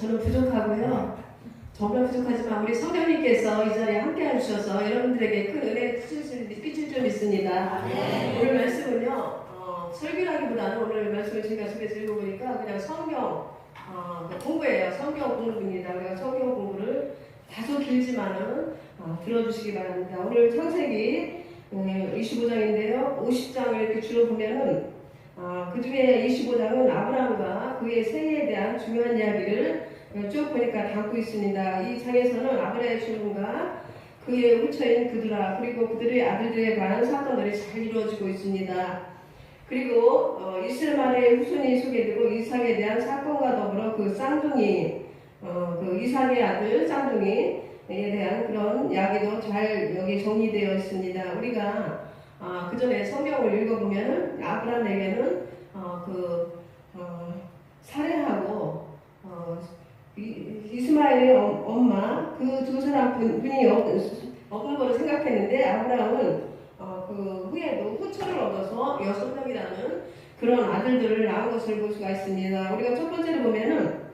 저는 부족하고요. 정말 부족하지만 우리 성령님께서 이 자리에 함께 해주셔서 여러분들에게 큰 은혜 끼칠 끼칠 줄 믿습니다. 오늘 말씀은요, 어, 설교라기보다는 오늘 말씀을 제가 집에서 읽어보니까 그냥 성경 어, 그 공부예요. 성경 공부입니다. 그래서 성경 공부를 다소 길지만은 어, 들어주시기 바랍니다. 오늘 창세기 25장인데요. 50장을 이렇게 주로 보면은 어, 그 중에 25장은 아브라함과 그의 생애에 대한 중요한 이야기를 쭉 보니까 담고 있습니다. 이 장에서는 아브라함의 신분과 그의 홀처인 그들아 그리고 그들의 아들들에 관한 사건들이 잘 이루어지고 있습니다. 그리고 어, 이스라엘의 후손이 소개되고 이삭에 대한 사건과 더불어 그 쌍둥이 어, 그 이삭의 아들 쌍둥이에 대한 그런 이야기도 잘 여기 정리되어 있습니다. 우리가 아, 그 전에 성경을 읽어보면 아브라함에게는 어, 그 어, 살해하고 어, 이, 이스마엘의 엄- 엄마 그 두 사람 분- 분이 없, 없는 거로 생각했는데 아브라함은 어, 그 후에도 후처를 얻어서 여섯 명이라는 그런 아들들을 낳은 것을 볼 수가 있습니다. 우리가 첫 번째로 보면은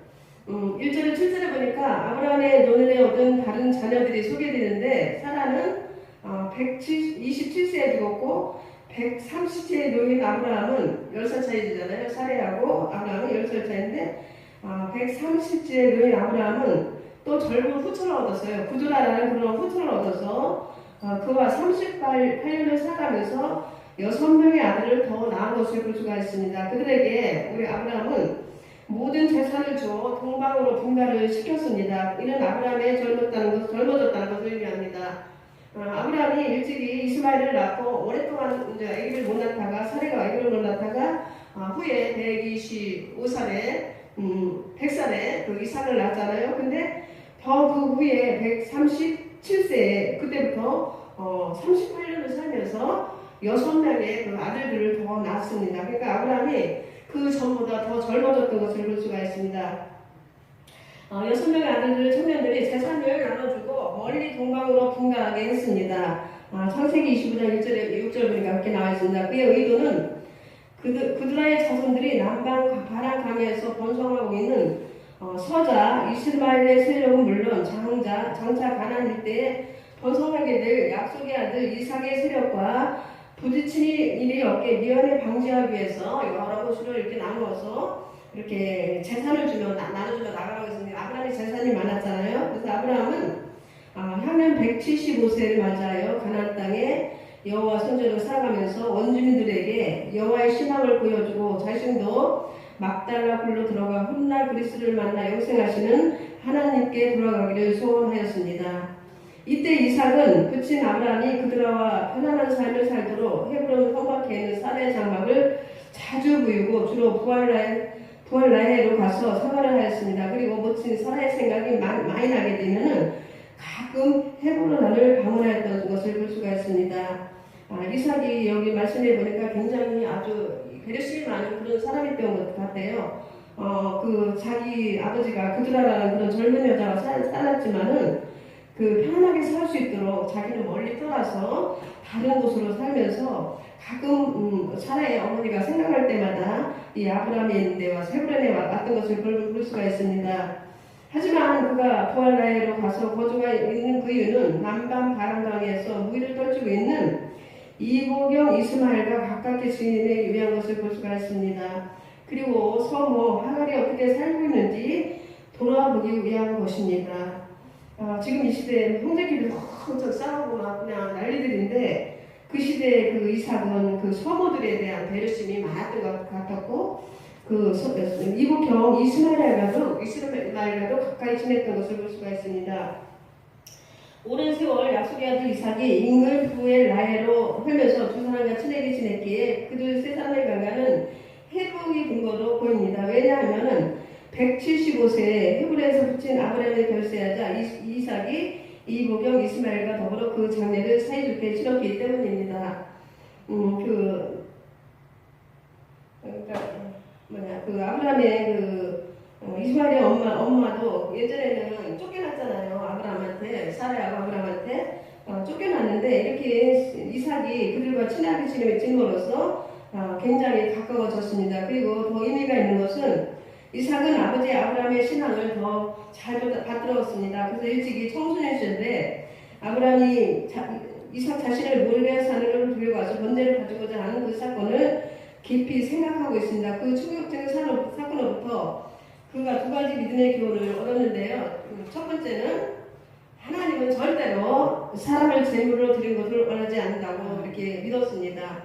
음, 1절에 7절에 보니까 아브라함의 노년에 얻은 다른 자녀들이 소개되는데 사라는 어, 127세에 죽었고 130세에 놓인 아브라함은 10살 차이 되잖아요. 사례하고 아브라함은 10살 차이인데 어, 130세에 놓인 아브라함은 또 젊은 후처를 얻었어요. 구두라라는 그런 후처를 얻어서 어, 그와 38년을 살아가면서 여섯 명의 아들을 더 낳은 것을 볼 수가 있습니다. 그들에게 우리 아브라함은 모든 재산을 줘 동방으로 분가를 시켰습니다. 이는 아브라함의 젊었다는 것, 젊어졌다는 것을 의미합니다. 어, 아브라함이 일찍이 이스마엘을 낳고 오랫동안 이제 아기를 못 낳다가 사례가 아기를 못 낳다가 어, 후에 125살에 음, 100살에 그 이삭을 낳았잖아요. 근데 더 그 후에 137세에 그때부터 어, 38년을 살면서 여섯 명의 그 아들들을 더 낳았습니다. 그러니까 아브라함이 그 전보다 더 젊어졌던 것을 볼 수가 있습니다. 어, 여섯 명의 아들들 청년들이 재산을 나눠주고 멀리 동방으로 분가하게 했습니다. 아, 창세기 25장 1절에 6절 보니까 그렇게 나와 있습니다. 그의 의도는 그들, 그들의 자손들이 남방 바람 강에서 번성하고 있는 어, 서자 이스마엘의 세력은 물론 장자 장차 가난 일대에 번성하게 될 약속의 아들 이삭의 세력과 부딪힌 일이 없게 미연에 방지하기 위해서 여러 곳으로 이렇게 나누어서 이렇게 재산을 주면 나, 나눠주며 나가라고 했습니다. 아브라함이 재산이 많았잖아요. 그래서 아브라함은 아, 향년 175세를 맞아요. 가나안 땅에 여호와 성전을 살아가면서 원주민들에게 여호와의 신앙을 보여주고 자신도 막달라 굴로 들어가 훗날 그리스를 만나 영생하시는 하나님께 돌아가기를 소원하였습니다. 이때 이삭은 그친 아브라함이 그들과 편안한 삶을 살도록 헤브론 성밖에 있는 사례 장막을 자주 부이고 주로 부활라에 부활라해로 가서 생활을 하였습니다. 그리고 모친 사라의 생각이 마- 많이 나게 되면은 가끔 헤브론을 방문하였던 것을 볼 수가 있습니다. 아, 이삭이 여기 말씀해 보니까 굉장히 아주 배려심이 많은 그런 사람이었던 것 같아요. 어, 그 자기 아버지가 그드라라는 그런 젊은 여자가 살, 살았지만은 그 편안하게 살 수 있도록 자기는 멀리 떠나서 다른 곳으로 살면서 가끔 음, 사라의 어머니가 생각할 때마다 이 아브라함이 있는 데와 세브란에 왔던 것을 볼, 볼 수가 있습니다. 하지만 그가 부활라에로 가서 거주가 있는 그 이유는 남방 바람강에서 무기를 떨치고 있는 이보경 이스마엘과 가깝게 지내기 위한 것을 볼 수가 있습니다. 그리고 서모 하갈이 어떻게 살고 있는지 돌아보기 위한 것입니다. 아, 지금 이 시대에 형제끼리 엄청 싸우고 막 그냥 난리들인데 그 시대에 그 이삭은 그 서모들에 대한 배려심이 많았던 것 같았고 그 서- 이보경 이스마엘과도 이스마엘과도 가까이 지냈던 것을 볼 수가 있습니다. 오랜 세월 약속의 아들 이삭이 인글 부의 라헬로 살면서 두 사람과 친하게 지냈기에 그들 세 사람의 관계는 회복이 근거로 보입니다. 왜냐하면은 175세에 헤브론에서 붙인 아브라함의 결세하자 이- 이삭이 이보경 이스마엘과 더불어 그 장례를 사이좋게 치렀기 때문입니다. 음, 그 그러니까 뭐냐 그 아브라함의 그 어, 이스마엘의 엄마 엄마도 예전에는 쫓겨났잖아요 아브라함한테 사라하고 아브라함한테 어, 쫓겨났는데 이렇게 이삭이 그들과 친하게 지내- 지냄으로써 어, 굉장히 가까워졌습니다. 그리고 더 의미가 있는 것은 이삭은 아버지 아브라함의 신앙을 더 잘 받들었습니다. 그래서 일찍이 청소년 시절에 아브라함이 자, 이삭 자신을 몰래 산으로 들여가서 번제를 가지고자 하는 그 사건을 깊이 생각하고 있습니다. 그 충격적인 사건- 사건으로부터 그가 두 가지 믿음의 교훈을 얻었는데요. 첫 번째는 하나님은 절대로 사람을 제물로 드린 것을 원하지 않는다고 이렇게 믿었습니다.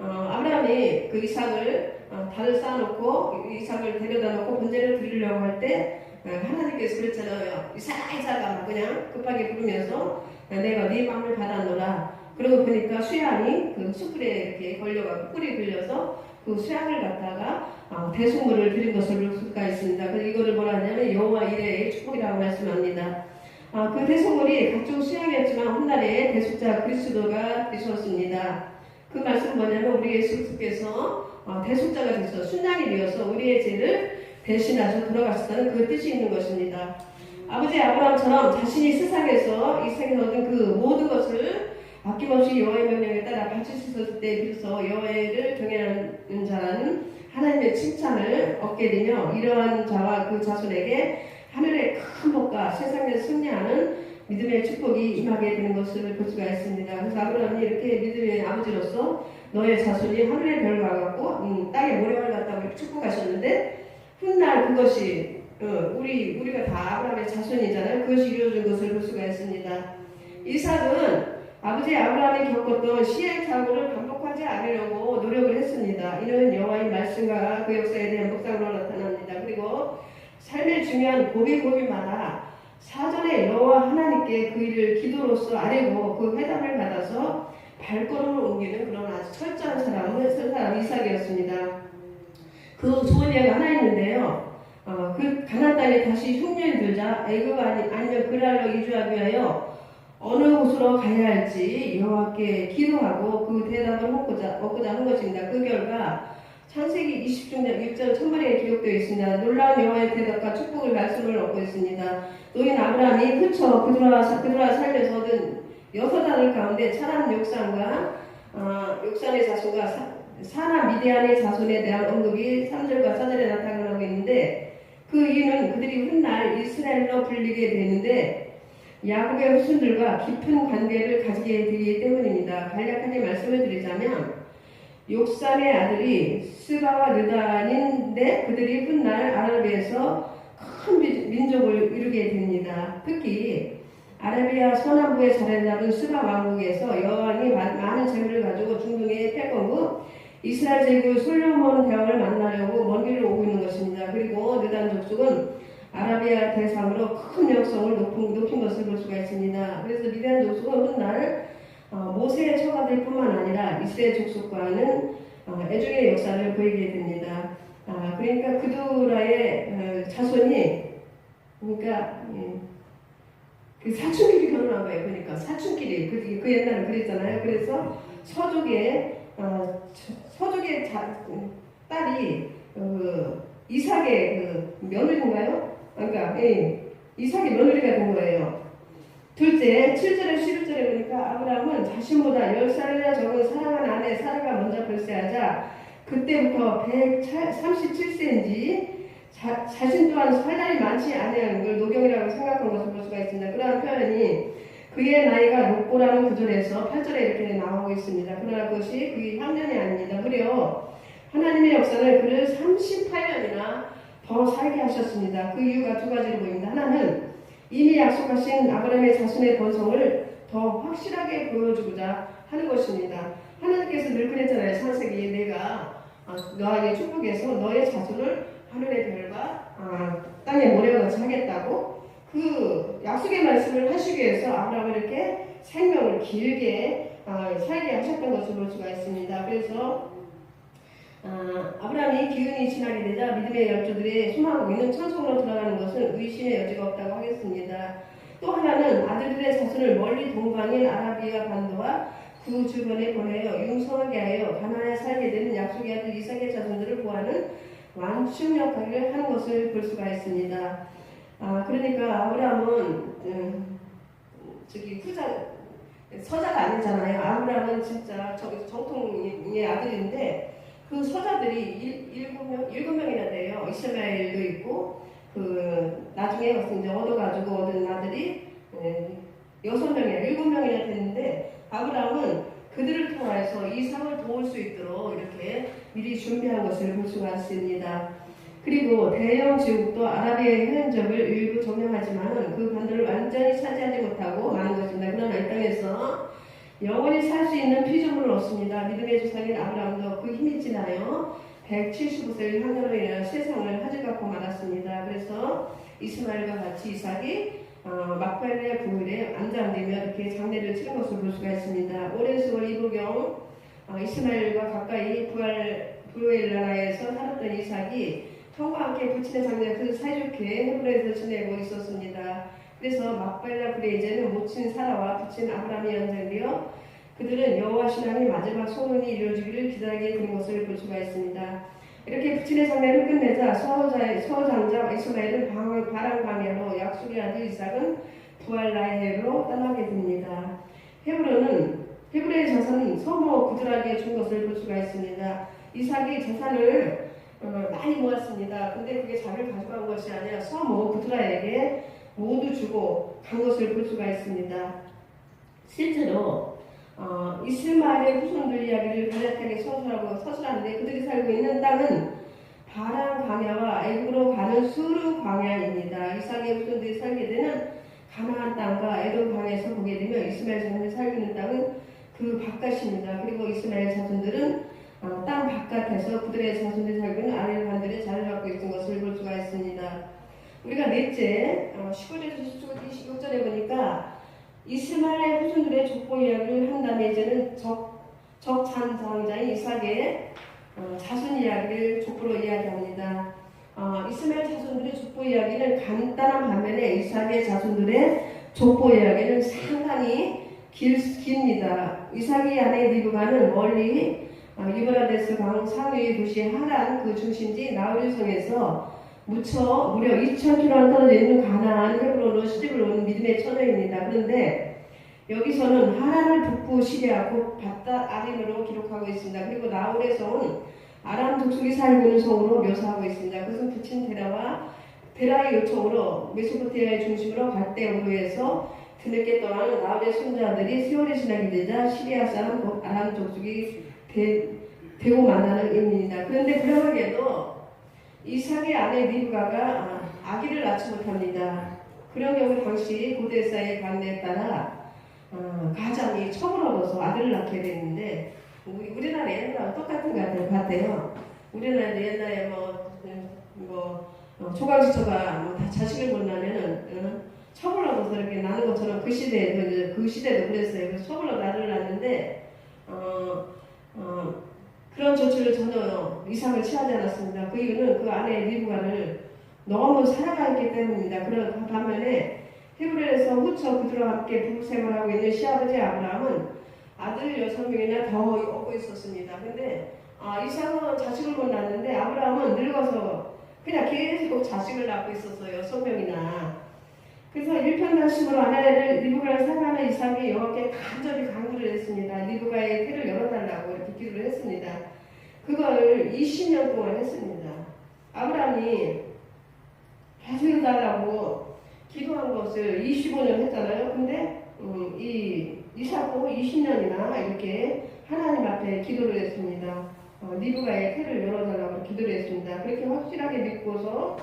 어, 아브라함이 그 이삭을 어, 달을 쌓아놓고 이삭을 데려다 놓고 번제를 드리려고 할 때 하나님께서 그랬잖아요. 이삭아 이삭아 그냥 급하게 부르면서 내가 네 마음을 받아노라. 그러고 보니까 수양이 그 숯불에 이렇게 걸려가 뿔이 걸려서 그 수양을 갖다가 어, 대속물을 드린 볼 수가 있습니다. 이거를 뭐라 하냐면 여호와 이레의 축복이라고 말씀합니다. 아, 그 대속물이 각종 수양이었지만 훗날에 대속자 그리스도가 되셨습니다. 그 말씀 뭐냐면 우리 예수께서 어, 대속자가 되셔서 순양이 되어서 우리의 죄를 대신하셔 돌아가셨다는 그 뜻이 있는 것입니다. 아버지 아브라함처럼 자신이 세상에서 이 세상에 얻은 그 모든 것을 아낌없이 여호와의 명령에 따라 바치셨을 때 비로소 여호와를 경외하는 자는 하나님의 칭찬을 얻게 되며 이러한 자와 그 자손에게 하늘의 큰 복과 세상에서 승리하는 믿음의 축복이 임하게 되는 것을 볼 수가 있습니다. 그래서 아브라함이 이렇게 믿음의 아버지로서 너의 자손이 하늘의 별과 같고 음, 땅의 모래와 같다고 이렇게 축복하셨는데 훗날 그것이 어, 우리 우리가 다 아브라함의 자손이잖아요. 그것이 이루어진 것을 볼 수가 있습니다. 이삭은 아버지 아브라함이 겪었던 시행 착오를 반복하지 않으려고 노력을 했습니다. 이는 여호와의 말씀과 그 역사에 대한 묵상으로 나타납니다. 그리고 삶의 중요한 고비 고비마다 사전에 여호와 하나님께 그 일을 기도로서 아뢰고 그 회답을 받아서 발걸음을 옮기는 그런 아주 철저한 사람은 그 사람 이삭이었습니다. 그 좋은 예가 하나 있는데요. 어, 그 가나안 땅에 다시 흉년이 들자 애굽 아니, 아니면 그랄로 이주하기 위하여 어느 곳으로 가야 할지 여호와께 기도하고 그 대답을 얻고자, 얻고자 한 것입니다. 그 결과 창세기 20장 1절 천만에 기록되어 있습니다. 놀라운 여호와의 대답과 축복을 말씀을 얻고 있습니다. 노인 아브라함이 그쳐 그들아 그들아 살면서 얻은 여섯 아들 가운데 차람 욕산과 어, 욕산의 자손과 사, 사나 미디안의 자손에 대한 언급이 3절과 4절에 나타나고 있는데 그 이유는 그들이 훗날 이스라엘로 불리게 되는데 야곱의 후손들과 깊은 관계를 가지게 되기 때문입니다. 간략하게 말씀을 드리자면 욕산의 아들이 스바와 느단인데 그들이 훗날 아랍에서 큰 민족을 이루게 됩니다. 특히 아라비아 서남부에 자리 잡은 스바 왕국에서 여왕이 많은 재물을 가지고 중동의 패권국 이스라엘 제국 솔로몬 대왕을 만나려고 먼 길을 오고 있는 것입니다. 그리고 느단 족속은 아라비아 대상으로 큰 역성을 높은, 높인 것을 볼 수가 있습니다. 그래서 미디안 족속은 훗날 어, 모세의 처가들 뿐만 아니라 이스라엘 족속과는 어, 애중의 역사를 보이게 됩니다. 아, 그러니까 그두라의 어, 자손이 그러니까 예, 그 사춘끼리 결혼한 거예요. 그러니까 사춘끼리 그, 그 옛날에 그랬잖아요. 그래서 서족의 어, 서족의 자, 딸이 어, 이삭의 그 며느리인가요? 그러니까 예, 이삭의 며느리가 된 거예요. 둘째, 7절에 11절에 보니까 아브라함은 자신보다 10살이나 적은 사랑하는 아내 사라가 먼저 별세하자 그때부터 137세인지 자, 자신 또한 살 날이 많지 않은 걸 노경이라고 생각한 것을 볼 수가 있습니다. 그러한 표현이 그의 나이가 높고라는 구절에서 8절에 이렇게 나오고 있습니다. 그러나 그것이 그의 향년이 아닙니다. 그래요. 하나님의 역사를 그를 38년이나 더 살게 하셨습니다. 그 이유가 두 가지로 보입니다. 하나는 이미 약속하신 아브라함의 자손의 번성을 더 확실하게 보여주고자 하는 것입니다. 하나님께서 늘 그랬잖아요. 창세기에 내가 어, 너에게 축복해서 너의 자손을 하늘의 별과 어, 땅의 모래와 같이 하겠다고 그 약속의 말씀을 하시기 위해서 아브라함을 이렇게 생명을 길게 어, 살게 하셨던 것을 볼 수가 있습니다. 그래서 아, 아브라함이 기운이 지나게 되자 믿음의 열조들이 소망하고 있는 천성으로 들어가는 것은 의심의 여지가 없다고 하겠습니다. 또 하나는 아들들의 자손을 멀리 동방인 아라비아 반도와 그 주변에 보내어 융성하게 하여 가나안에 살게 되는 약속의 아들 이삭의 자손들을 구하는 완충 역할을 하는 것을 볼 수가 있습니다. 아, 그러니까 아브라함은 음, 저기 후자 서자가 아니잖아요. 아브라함은 진짜 정통의 아들인데 그 서자들이 일, 일곱 명 일곱 명이나 돼요. 이스마엘도 있고 그 나중에 이제 얻어가지고 얻은 아들이 예, 여섯 명이나 일곱 명이나 됐는데 아브라함은 그들을 통해서 이 상을 도울 수 있도록 이렇게 미리 준비한 것을 볼 수가 있습니다. 그리고 대영 제국도 아라비아의 현적을 일부 점령하지만 그 반도를 완전히 차지하지 못하고 마는 것입니다. 그러나 이 땅에서 영원히 살 수 있는 피조물을 얻습니다. 믿음의 조상인 아브라함도 그 힘이 지나요. 175세의 하늘로 인하여 세상을 하지 갖고 말았습니다. 그래서 이스마엘과 같이 이삭이 어, 막발의 부일에 안장되며 이렇게 장례를 치른 것을 볼 수가 있습니다. 오랜 세월 이부경 어, 이스마엘과 가까이 부할 부엘 나라에서 살았던 이삭이 형과 함께 부친의 장례를 사이좋게 헤브론에서 지내고 있었습니다. 그래서 막발라 브레이제는 모친 사라와 부친 아브라함이 연장되어 그들은 여호와 신앙의 마지막 소문이 이루어지기를 기다리게 된 것을 볼 수가 있습니다. 이렇게 부친의 장례를 끝내자 서호자의 서호장자 이스마엘은 방- 바람 방향으로 약속의 아들 이삭은 부알라헬로 떠나게 됩니다. 헤브론은 헤브론의 자산은 서모 구드라기에 준 것을 볼 수가 있습니다. 이삭이 자산을 어, 많이 모았습니다. 근데 그게 자기를 가져간 것이 아니라 서모 구드라에게 모두 주고 간 것을 볼 수가 있습니다. 실제로 어, 이스마엘의 후손들 이야기를 간략하게 서술하고 서술하는데 그들이 살고 있는 땅은 바람 광야와 애굽으로 가는 수르 광야입니다. 이삭의 후손들이 살게 되는 가나안 땅과 에돔 광야에서 보게 되면 이스마엘 자손이 살고 있는 땅은 그 바깥입니다. 그리고 이스마엘 자손들은 어, 땅 바깥에서 그들의 자손들이 살고 있는 아래 반들의 자리를 갖고 있는 것을 볼 수가 있습니다. 우리가 넷째 어, 19절에서 26절에 보니까 이스마엘의 후손들의 족보 이야기를 한 다음에 이제는 적, 적잔장자인 이삭의 어, 자손 이야기를 족보로 이야기합니다. 어, 이스마엘 자손들의 족보 이야기는 간단한 반면에 이삭의 자손들의 족보 이야기는 상당히 길, 깁니다. 이삭의 아내 리브가는 멀리 어, 유브라데스 강 상류의 도시 하란 그 중심지 나우리성에서 무쳐 무려 2,000km 떨어져 있는 가나안 헤브론으로 시집을 온 믿음의 처녀입니다. 그런데 여기서는 하란을 북부 시리아고 바다 아림으로 기록하고 있습니다. 그리고 나홀에서 온 아람 족속이 살고 있는 성으로 묘사하고 있습니다. 그것은 부친 데라와 데라의 요청으로 메소포테미아의 중심으로 갈대우로 해서 드늦게 떠나는 나홀의 손자들이 세월이 지나게 되자 시리아 사람 곧 아람 족속이 되, 되고 만나는 의미입니다. 그런데 불행하게도 이삭의 아내 리브가가 아, 아기를 낳지 못합니다. 그런 경우 당시 고대사의 관례에 따라 어, 가장이 첩을 얻어서 아들을 낳게 되는데 우리, 우리나라 옛날하고 똑같은 것 같아요. 우리나라 옛날에 뭐, 뭐 어, 초강지처가 뭐 다 자식을 못 낳으면은 어, 첩을 얻어서 이렇게 낳는 것처럼 그 시대에도 이제 그 시대도 그랬어요. 그래서 첩을 얻어 아들을 낳는데 어, 어, 그런 조치를 전혀 이상을 취하지 않았습니다. 그 이유는 그 아내 리브가를 너무 사랑하기 때문입니다. 그런 반면에 헤브론에서 후처 그들과 함께 부부 생활하고 있는 시아버지 아브라함은 아들 여섯 명이나 더 얻고 있었습니다. 근데 아, 이삭은 자식을 못 낳았는데 아브라함은 늙어서 그냥 계속 자식을 낳고 있었어요. 여섯 명이나. 그래서 일편단심으로 아내를 리브가를 사랑하는 이삭이 여호와께 간절히 강구를 했습니다. 리브가의 태를 열어달라고 기도를 했습니다. 그걸 20년 동안 했습니다. 아브라함이 해주달라고 기도한 것을 25년 했잖아요. 근데 음, 이 이삭도 20년이나 이렇게 하나님 앞에 기도를 했습니다. 어, 리브가의 태를 열어달라고 기도를 했습니다. 그렇게 확실하게 믿고서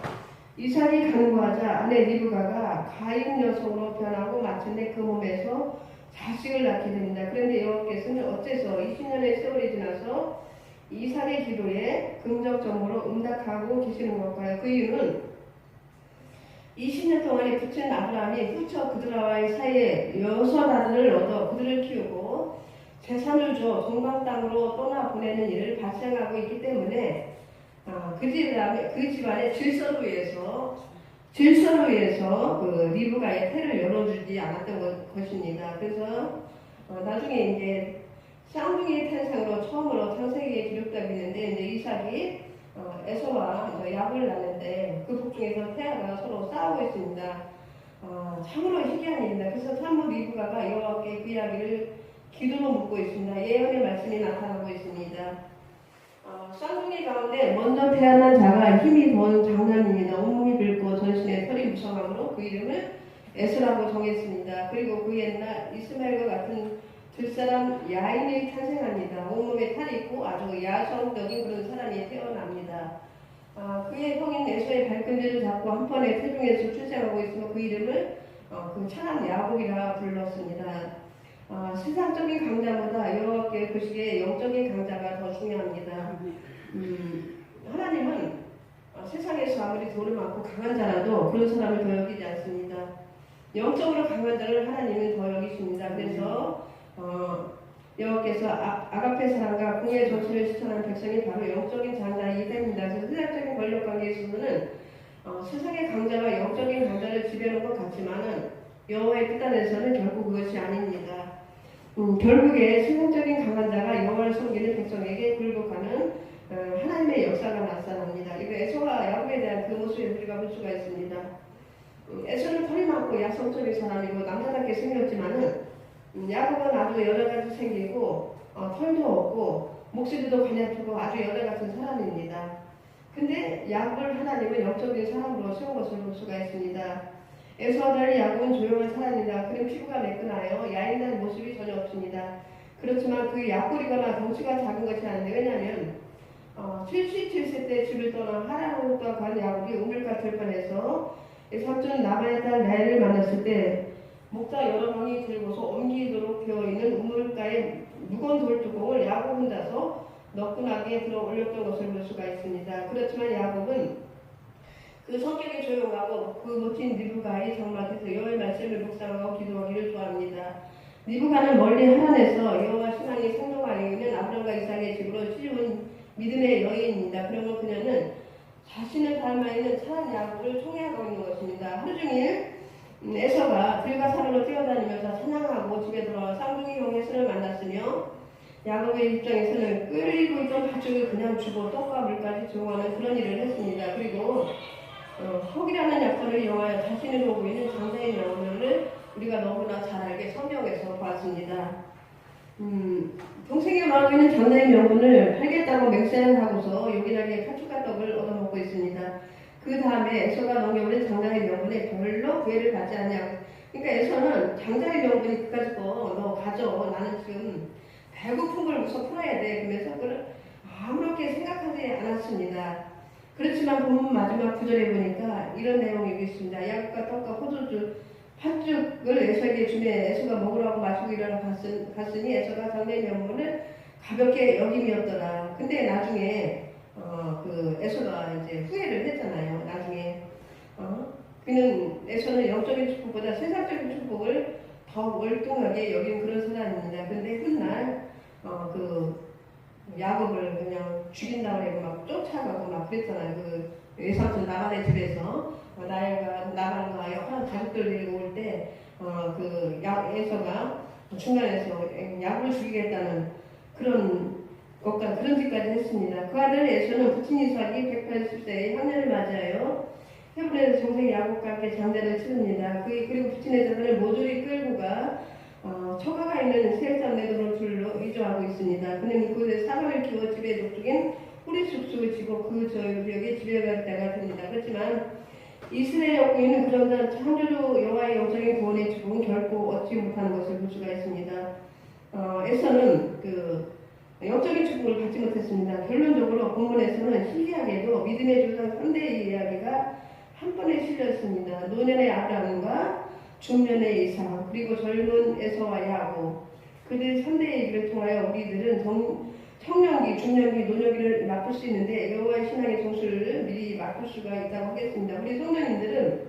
이삭이 간구하자 아내 리브가가 가인 여성으로 변하고 마침내 그 몸에서 자식을 낳게 됩니다. 그런데 여호와께서는 어째서 20년의 세월이 지나서 이삭의 기도에 긍정적으로 응답하고 계시는 걸까요? 그 이유는 20년 동안에 부친 아브라함이 후처 그들과의 사이에 여섯 아들을 얻어 그들을 키우고 재산을 줘 동방 땅으로 떠나 보내는 일을 발생하고 있기 때문에 아, 그그 집안의 질서를 위해서 질서를 위해서 그 리브가의 태를 열어주지 않았던 것, 것입니다. 그래서 어, 나중에 이제 쌍둥이의 탄생으로 처음으로 창세기에 기록되고 있는데 이제 이삭이 어, 에서와 야곱을 낳는데 그 북중에서 태아가 서로 싸우고 있습니다. 어, 참으로 희귀한 일입니다. 그래서 참으로 리브가가 여호와께 그 이야기를 기도로 묻고 있습니다. 예언의 말씀이 나타나고 있습니다. 어, 쌍둥이 가운데 먼저 태어난 자가 힘이 번 장남입니다. 온몸이 붉고 전신에 털이 무성함으로 그 이름을 에스라고 정했습니다. 그리고 그 옛날 이스마엘과 같은 들사람 야인이 탄생합니다. 온몸에 탈이 있고 아주 야성적인 그런 사람이 태어납니다. 아, 그의 형인 에서의 발끈질을 잡고 한 번에 태중에서 출생하고 있으며 그 이름을 어, 그 찬한 야곱이라 불렀습니다. 아, 세상적인 강자보다 여호와께 그 시기에 영적인 강자가 더 중요합니다. 음, 하나님은 어, 세상에서 아무리 돈이 많고 강한 자라도 그런 사람을 더 여기지 않습니다. 영적으로 강한 자를 하나님은 더 여기십니다. 그래서 어, 여호와께서 아, 아가페 사랑과 공의 정신을 실천하는 백성이 바로 영적인 장자이기 때문입니다. 그래서 세상적인 권력 관계에 있어서는 어, 세상의 강자가 영적인 강자를 지배하는 것 같지만은 여호와의 뜻 안에서는 결국 그것이 아닙니다. 음, 결국에 세상적인 강한 자가 여호와를 섬기는 백성에게 굴복하는 어, 하나님의 역사가 나타납니다. 이거 에서와 야곱에 대한 그 모습을 우리가 볼 수가 있습니다. 음, 에서는 털이 많고 야성적인 사람이고 남자답게 생겼지만은 음, 야곱은 아주 여자같이 생기고 어, 털도 없고 목소리도 가냘프고 아주 여자 같은 사람입니다. 근데 야곱을 하나님은 영적인 사람으로 세운 것을 볼 수가 있습니다. 달리 야곱은 조용한 사람이다. 그는 피부가 매끈하여 야인한 모습이 전혀 없습니다. 그렇지만 그 약골이거나 덩치가 작은 것이 아닌데 왜냐하면 어, 77세 때 집을 떠나 하란으로 간 야곱이 우물가 들판에서 삼촌 나만의 딸 라헬을 만났을 때 목자 여러 명이 들고서 옮기도록 되어 있는 우물가에 무거운 돌뚜껑을 야곱 혼자서 너끈하게 들어 올렸던 것을 볼 수가 있습니다. 그렇지만 야곱은 그 성격이 조용하고 그 멋진 니부가의 장막에서 여호와의 말씀을 묵상하고 기도하기를 좋아합니다. 니부가는 멀리 하란에서 여호와 신앙이 생동하여 있는 아브람과 이삭의 집으로 시집온 믿음의 여인입니다. 그러면 그녀는 자신을 닮아 있는 찬 야곱을 총애하고 있는 것입니다. 하루 종일 음, 에서가 들과 산으로 뛰어다니면서 사냥하고 집에 돌아와 쌍둥이 용에서를 만났으며 야곱의 입장에서는 끌리고 있던 팥죽을 그냥 주고 떡과 물까지 제공하는 그런 일을 했습니다. 그리고 어, 혹이라는 약속을 이용하여 자신을 보고 장자의 명령을 우리가 너무나 잘 알게 성경에서 봤습니다. 음, 말하고 있는 장자의 명분을 팔겠다고 맹세를 하고서 요긴하게 팥죽과 떡을 얻어먹고 있습니다. 그 다음에 에서가 넘겨버린 장자의 명분에 별로 구애를 받지 않냐. 그러니까 에서는 장자의 명분이 그까짓 거너 가져. 나는 지금 배고픈 걸 우선 풀어야 돼. 그러면서 그걸 아무렇게 생각하지 않았습니다. 그렇지만 본문 마지막 구절에 보니까 이런 내용이 있습니다. 약과 떡과 포도주 팥죽을 에서에게 주매 에서가 먹으라고 마시고 갔으, 갔으니 에서가 장자의 명분을 가볍게 여김이었더라. 근데 나중에 어, 그 에서가 이제 후회를 했잖아요. 나중에 어? 그는 에서는 영적인 축복보다 세상적인 축복을 더 월등하게 여긴 그런 사람입니다. 근데 훗날 어, 그 야곱을 그냥 죽인다고 해고 막 쫓아가고 막 그랬잖아요. 그 외삼촌 나만의 집에서 어, 나엘과 나만과 여러 가족들 데리고 올때 어, 그 에서가 중간에서 야곱을 죽이겠다는 그런 것과 그런 짓까지 했습니다. 그 아들 에서는 부친 이삭이 180세의 향년을 맞이하여 헤브론에서 정생 야곱과 함께 장자를 치릅니다. 그, 그리고 부친의 자손을 모조리 끌고 가 어, 처가가 있는 세자네도로 둘로 이주하고 있습니다. 그는 그곳에 사람을 키워 집에 족적인 뿌리쑥쑥을 지고 그 저역에 때가 됩니다. 그렇지만 이스라엘 역부인은 그런 창조주 여호와의 영적인 구원의 축복은 결코 얻지 못하는 것을 볼 수가 있습니다. 어, 에서는 그 영적인 축복을 받지 못했습니다. 결론적으로 본문에서는 신기하게도 믿음의 조상 3대의 이야기가 한 번에 실렸습니다. 노년의 아브라함과 중년의 이삭 그리고 젊은 에서와 야곱 그들 3대 얘기를 통하여 우리들은 정, 청년기, 중년기, 노년기를 맛볼 수 있는데 여호와의 신앙의 정수를 미리 맛볼 수가 있다고 하겠습니다. 우리 성도님들은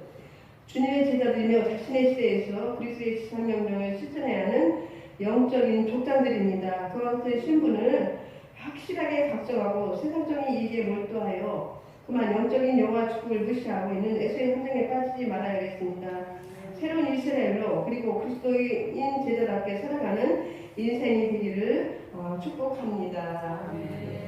주님의 제자들이며 자신의 시대에서 그리스도의 지상명령을 실천해야 하는 영적인 족장들입니다. 그와 같은 신분을 확실하게 각정하고 세상적인 이익에 몰두하여 그만 영적인 영화 축복을 무시하고 있는 에서의 함정에 빠지지 말아야겠습니다. 새로운 이스라엘로 그리고 그리스도인 제자답게 살아가는 인생이 되기를 어, 축복합니다.